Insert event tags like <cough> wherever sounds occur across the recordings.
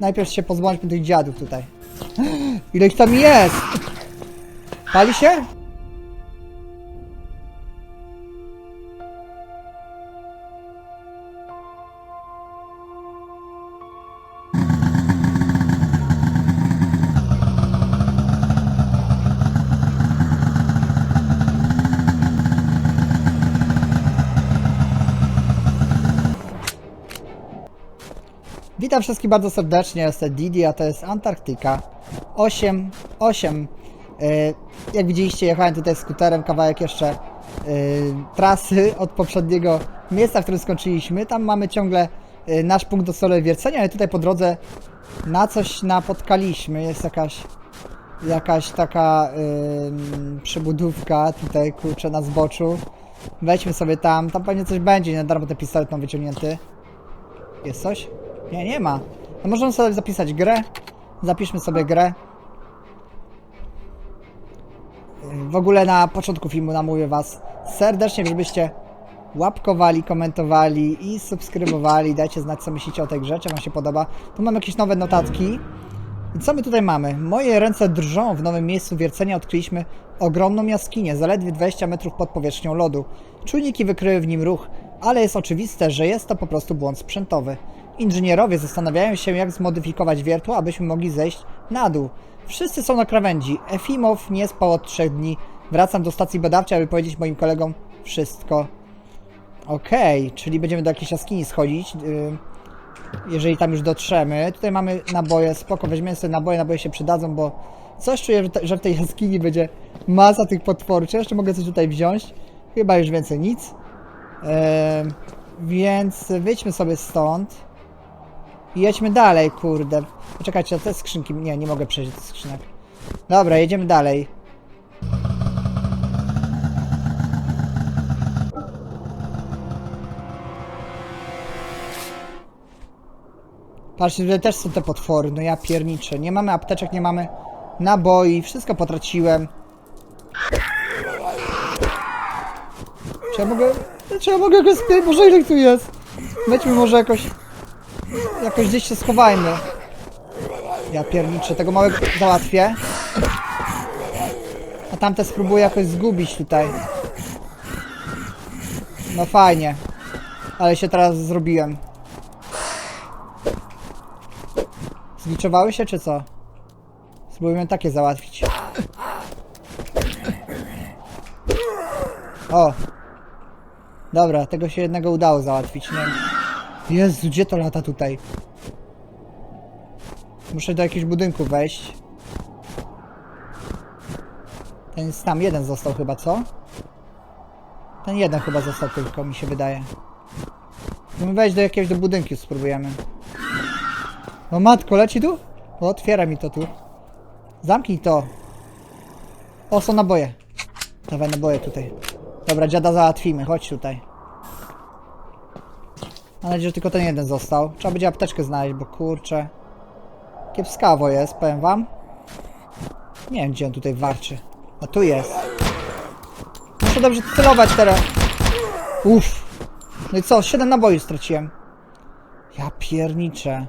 najpierw się pozbądźmy tych dziadów tutaj. <gasps> Ile ich tam jest? Pali się? Witam wszystkich bardzo serdecznie, jestem Didi, a to jest Antarktyka 8, 8. Yy, jak widzieliście, jechałem tutaj skuterem kawałek jeszcze yy, trasy <laughs> od poprzedniego miejsca, w którym skończyliśmy. Tam mamy ciągle yy, nasz punkt docelowy wiercenia, ale tutaj po drodze na coś napotkaliśmy. Jest jakaś jakaś taka yy, przybudówka tutaj kurczę na zboczu. Wejdźmy sobie tam, tam pewnie coś będzie, nie darmo ten pistolet mam wyciągnięty. Jest coś? Nie, nie ma. No możemy sobie zapisać grę. Zapiszmy sobie grę. W ogóle na początku filmu namówię Was serdecznie, żebyście łapkowali, komentowali i subskrybowali. Dajcie znać, co myślicie o tej grze, czy Wam się podoba. Tu mam jakieś nowe notatki. I co my tutaj mamy? Moje ręce drżą. W nowym miejscu wiercenia odkryliśmy ogromną jaskinię, zaledwie 20 metrów pod powierzchnią lodu. Czujniki wykryły w nim ruch, ale jest oczywiste, że jest to po prostu błąd sprzętowy. Inżynierowie zastanawiają się, jak zmodyfikować wiertło, abyśmy mogli zejść na dół. Wszyscy są na krawędzi. Efimow nie spał od trzech dni. Wracam do stacji badawczej, aby powiedzieć moim kolegom wszystko. Okej, czyli będziemy do jakiejś jaskini schodzić. Yy, jeżeli tam już dotrzemy. Tutaj mamy naboje, spoko, weźmiemy sobie naboje, naboje się przydadzą, bo coś czuję, że, w tej jaskini będzie masa tych potworów. Czy jeszcze mogę coś tutaj wziąć? Chyba już więcej nic. Ehm, więc wyjdźmy sobie stąd. Jedźmy dalej, kurde. Poczekajcie, te skrzynki... Nie, nie mogę przejść do skrzynek. Dobra, jedziemy dalej. Patrzcie, tutaj też są te potwory, no ja pierniczę. Nie mamy apteczek, nie mamy naboi, wszystko potraciłem. Czy ja mogę... Czy ja mogę jakoś spiąć? Może ile tu jest? Weźmy może jakoś... Jakoś gdzieś się schowajmy. Ja pierniczę, tego małego załatwię. A tamte spróbuję jakoś zgubić tutaj. No fajnie. Ale się teraz zrobiłem. Zliczowały się, czy co? Spróbujmy takie załatwić. O! Dobra, tego się jednego udało załatwić, nie. Jezu, gdzie to lata tutaj? Muszę do jakiegoś budynku wejść. Ten jest tam, jeden został chyba, co? Ten jeden chyba został tylko, mi się wydaje. Musimy wejść do jakiegoś do budynku, spróbujemy. No matko, leci tu? No otwiera mi to tu. Zamknij to. O, są naboje. Dawaj naboje tutaj. Dobra, dziada załatwimy, chodź tutaj. Mam nadzieję, że tylko ten jeden został. Trzeba będzie apteczkę znaleźć, bo kurczę. Kiepskawo jest, powiem wam. Nie wiem, gdzie on tutaj warczy. A tu jest. Muszę dobrze celować teraz. Uff. No i co? 7 naboi straciłem. Ja pierniczę.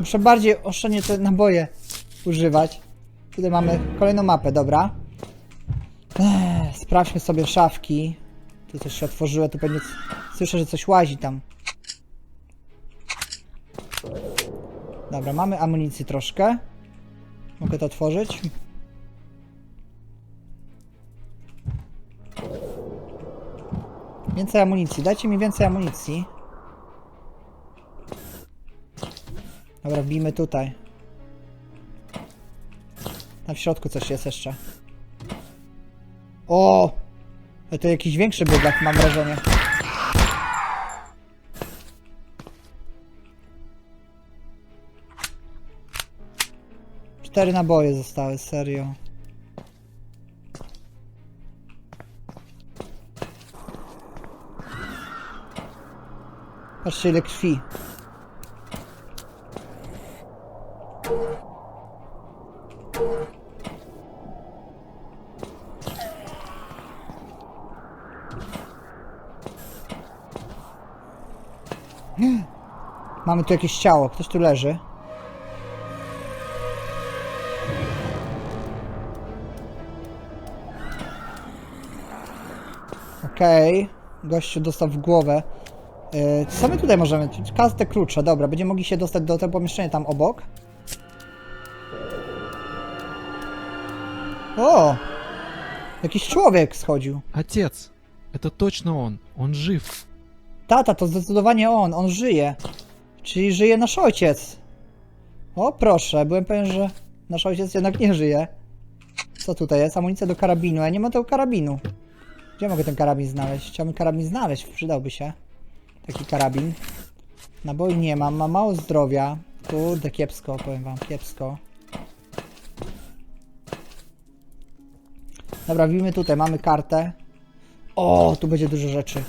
Muszę bardziej oszczędnie te naboje używać. Tutaj mamy kolejną mapę, dobra. Sprawdźmy sobie szafki. Tu coś się otworzyło, tu pewnie słyszę, że coś łazi tam. Dobra, mamy amunicji troszkę. Mogę to otworzyć. Więcej amunicji, dajcie mi więcej amunicji. Dobra, wbijmy tutaj. Tam w środku coś jest jeszcze. O! Ale To jakiś większy bydlak, mam wrażenie. Cztery naboje zostały, serio. Patrzcie ile krwi. Mamy tu jakieś ciało, ktoś tu leży. Okej, gościu dostał w głowę. Yy, co my tutaj możemy? Kartę klucza, dobra, będziemy mogli się dostać do tego pomieszczenia tam obok. O! Jakiś człowiek schodził. Отец, это точно он. Он жив. Tata, to zdecydowanie on, on żyje. Czyli żyje nasz ojciec. O proszę, byłem pewien, że nasz ojciec jednak nie żyje. Co tutaj jest? Amunicja do karabinu. Ja nie mam tego karabinu. Gdzie mogę ten karabin znaleźć? Chciałbym karabin znaleźć, przydałby się. Taki karabin. Naboi nie mam, mam mało zdrowia. Kurde, kiepsko, powiem wam, kiepsko. Dobra, widzimy tutaj, mamy kartę. O, tu będzie dużo rzeczy.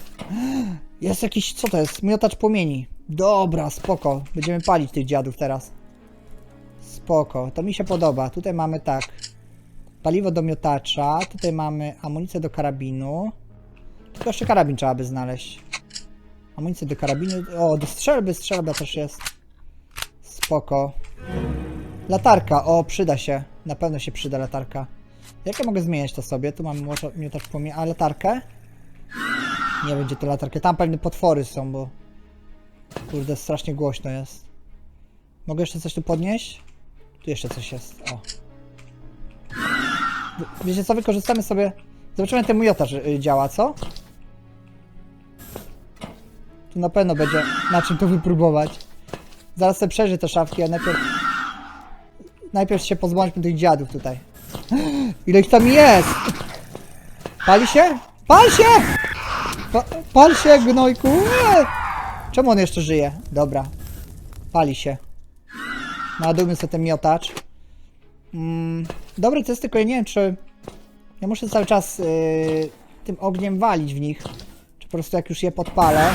<gasps> Jest jakiś, co to jest? Miotacz płomieni. Dobra, spoko. Będziemy palić tych dziadów teraz. Spoko, to mi się podoba. Tutaj mamy tak. Paliwo do miotacza. Tutaj mamy amunicję do karabinu. Tylko jeszcze karabin trzeba by znaleźć. Amunicję do karabinu. O, do strzelby, strzelba też jest. Spoko. Latarka, o, przyda się. Na pewno się przyda latarka. Jak ja mogę zmieniać to sobie? Tu mamy miotacz płomieni. A latarkę? Nie będzie to latarkę. Tam pewnie potwory są, bo... Kurde, strasznie głośno jest. Mogę jeszcze coś tu podnieść? Tu jeszcze coś jest, o. Wie- Wiecie co, wykorzystamy sobie... Zobaczymy, ten miotacz y, działa, co? Tu na pewno będzie na czym to wypróbować. Zaraz sobie przejrzę te szafki, a najpierw... Najpierw się pozbądźmy tych dziadów tutaj. <gasps> Ile ich tam jest? Pali się? Pal się! Pa, pal się, gnojku! Nie! Czemu on jeszcze żyje? Dobra. Pali się. Naładujmy sobie ten miotacz. Mm, dobry to jest tylko ja nie wiem, czy... Ja muszę cały czas yy, tym ogniem walić w nich. Czy po prostu jak już je podpalę,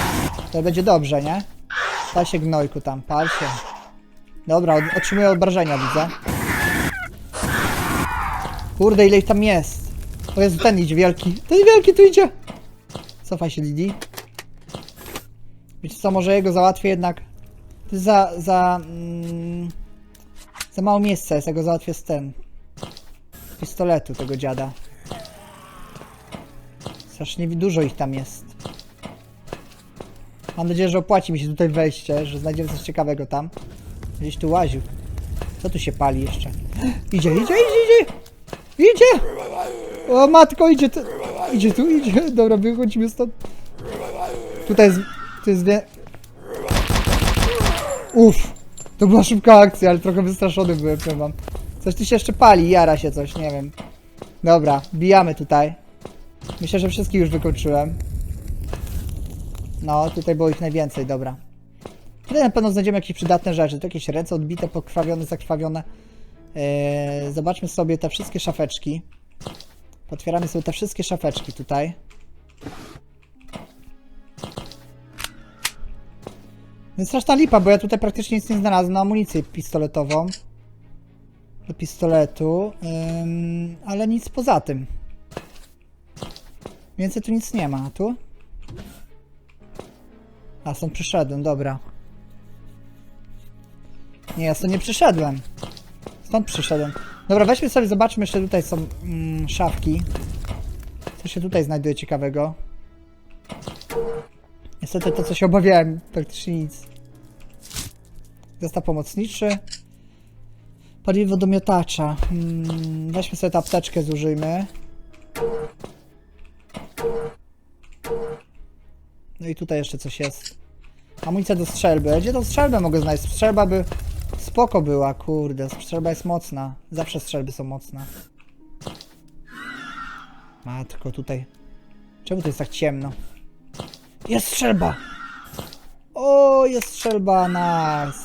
to będzie dobrze, nie? Pal się, gnojku, tam. Pal się. Dobra, otrzymuję obrażenia, widzę. Kurde, ile ich tam jest. O Jezu, ten idzie wielki. Ten wielki tu idzie. Cofaj się, Lidi. Wiecie co, może jego załatwię jednak. To jest za, za, mm, za mało miejsca jest, ja załatwię z ten. Pistoletu tego dziada. Strasznie dużo ich tam jest. Mam nadzieję, że opłaci mi się tutaj wejście, że znajdziemy coś ciekawego tam. Gdzieś tu łaził. Co tu się pali jeszcze? Idzie, idzie, idzie, idzie! Idzie! O matko, idzie tu. Idzie tu, idzie. Dobra, wychodzimy stąd. Tutaj jest. Tu jest. Uff. To była szybka akcja, ale trochę wystraszony byłem, powiem wam. Coś tu się jeszcze pali, jara się coś, nie wiem. Dobra, bijamy tutaj. Myślę, że wszystkich już wykończyłem. No, tutaj było ich najwięcej, dobra. Tutaj na pewno znajdziemy jakieś przydatne rzeczy. Tu jakieś ręce odbite, pokrwawione, zakrwawione. Eee, zobaczmy sobie te wszystkie szafeczki. Otwieramy sobie te wszystkie szafeczki tutaj. No straszna lipa, bo ja tutaj praktycznie nic nie znalazłem na amunicję pistoletową. Do pistoletu. Ym, ale nic poza tym. Więcej tu nic nie ma. A tu? A, stąd przyszedłem, dobra. Nie, ja stąd nie przyszedłem. Stąd przyszedłem. Dobra, weźmy sobie, zobaczmy, jeszcze tutaj są mm, szafki. Co się tutaj znajduje ciekawego? Niestety to, co się obawiałem, praktycznie nic. Zestaw pomocniczy. Paliwo do miotacza. Mm, weźmy sobie tę apteczkę, zużyjmy. No i tutaj jeszcze coś jest. Amunicja do strzelby. Gdzie tą strzelbę mogę znaleźć? Strzelba by spoko była, kurde. Strzelba jest mocna. Zawsze strzelby są mocne. Matko, tutaj. Czemu to jest tak ciemno? Jest strzelba! O, jest strzelba, nice.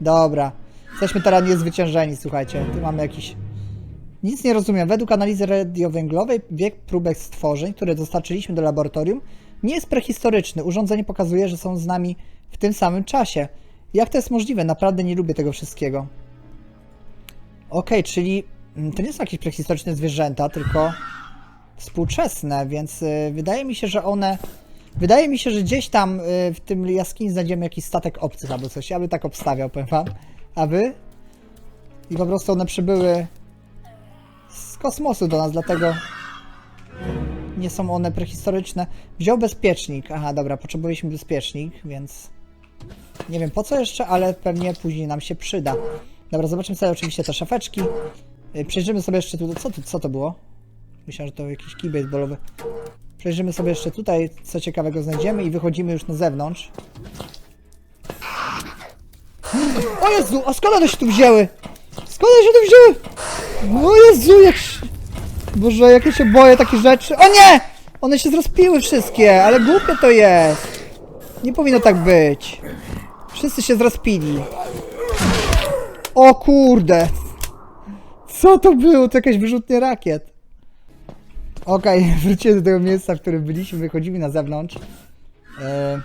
Dobra. Jesteśmy teraz niezwyciężeni, słuchajcie. Tu mamy jakiś... Nic nie rozumiem. Według analizy radiowęglowej wiek próbek stworzeń, które dostarczyliśmy do laboratorium, nie jest prehistoryczny. Urządzenie pokazuje, że są z nami w tym samym czasie. Jak to jest możliwe? Naprawdę nie lubię tego wszystkiego. Okej, czyli mm, to nie są jakieś prehistoryczne zwierzęta, tylko współczesne, więc y, wydaje mi się, że one Wydaje mi się, że gdzieś tam y, w tym jaskini znajdziemy jakiś statek obcych albo coś. Ja bym tak obstawiał, powiem wam. I po prostu one przybyły z kosmosu do nas, dlatego nie są one prehistoryczne. Wziął bezpiecznik. Aha, dobra, potrzebowaliśmy bezpiecznik, więc nie wiem po co jeszcze, ale pewnie później nam się przyda. Dobra, zobaczymy sobie oczywiście te szafeczki. Y, Przejrzymy sobie jeszcze tutaj. Co, co to było? Myślałem, że to jakiś baseballowy. Przejrzymy sobie jeszcze tutaj, co ciekawego znajdziemy i wychodzimy już na zewnątrz. O Jezu, a skąd one się tu wzięły? Skąd one się tu wzięły? O Jezu, jak. Boże, jak ja się boję takich rzeczy. O nie! One się zrozpiły wszystkie, ale głupie to jest. Nie powinno tak być. Wszyscy się zrozpili. O kurde. Co to było? To jakaś wyrzutnia rakiet. Okej, <laughs> wróciłem do tego miejsca, w którym byliśmy, wychodzimy na zewnątrz. E,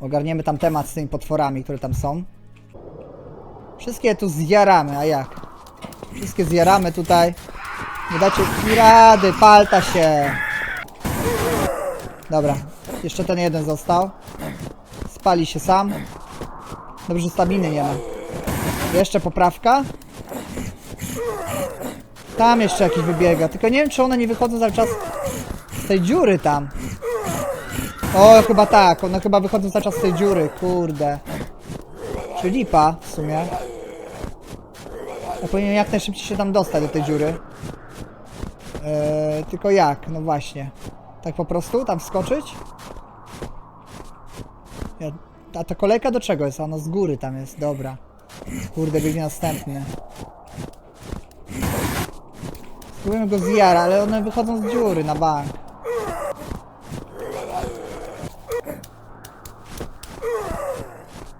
ogarniemy tam temat z tymi potworami, które tam są. Wszystkie tu zjaramy, a jak? Wszystkie zjaramy tutaj. Nie dacie rady, palta się. Dobra, jeszcze ten jeden został. Spali się sam. Dobrze, że staminy nie ma. Jeszcze poprawka. Tam jeszcze jakiś wybiega, tylko nie wiem czy one nie wychodzą cały czas z tej dziury tam. O, chyba tak, one chyba wychodzą cały czas z tej dziury, kurde. Czy lipa w sumie. Ja powinienem jak najszybciej się tam dostać do tej dziury. Eee, tylko jak? No właśnie. Tak po prostu? Tam wskoczyć? Ja, a ta kolejka do czego jest? A no z góry tam jest, dobra. Kurde, biegnie następny. Spróbujemy go zjara, ale one wychodzą z dziury na bank.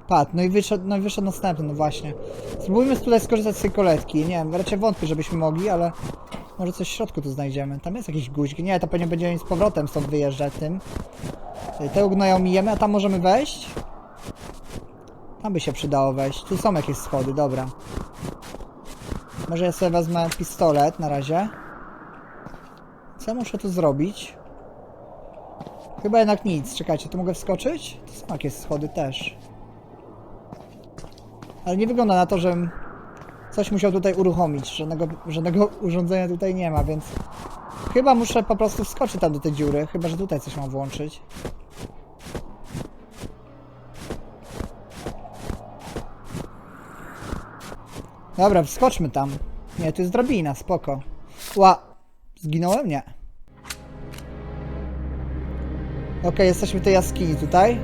Pat, no i wyszedł, no i wyszedł następny, no właśnie. Spróbujmy tutaj skorzystać z tej koletki. Nie wiem, raczej wątpię, żebyśmy mogli, ale może coś w środku tu znajdziemy. Tam jest jakiś guzik. Nie, to pewnie będziemy z powrotem stąd wyjeżdżać tym. Te gnoja mijemy, a tam możemy wejść? Tam by się przydało wejść. Tu są jakieś schody, dobra. Może ja sobie wezmę pistolet na razie. Co muszę tu zrobić? Chyba jednak nic. Czekajcie, tu mogę wskoczyć? Tu są jakieś schody też. Ale nie wygląda na to, żebym coś musiał tutaj uruchomić. Żadnego, żadnego urządzenia tutaj nie ma, więc chyba muszę po prostu wskoczyć tam do tej dziury. Chyba, że tutaj coś mam włączyć. Dobra, wskoczmy tam. Nie, tu jest drabina, spoko. Ła, zginąłem? Nie. Okej, jesteśmy w tej jaskini tutaj.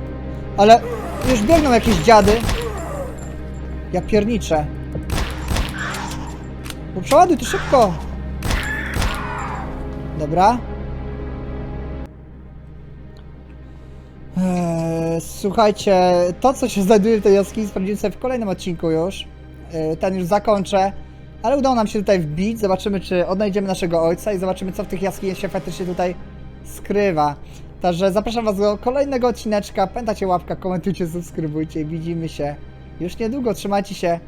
Ale już biegną jakieś dziady. Ja pierniczę. Bo przeładuj tu szybko. Dobra. Eee, słuchajcie, to co się znajduje w tej jaskini sprawdzimy sobie w kolejnym odcinku już. Eee, ten już zakończę. Ale udało nam się tutaj wbić. Zobaczymy, czy odnajdziemy naszego ojca i zobaczymy, co w tych jaskiniach się faktycznie tutaj skrywa. Także zapraszam Was do kolejnego odcineczka. Pamiętajcie łapka, komentujcie, subskrybujcie widzimy się już niedługo. Trzymajcie się.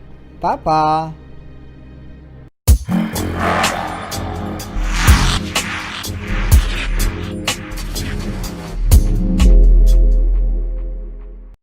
Pa, pa!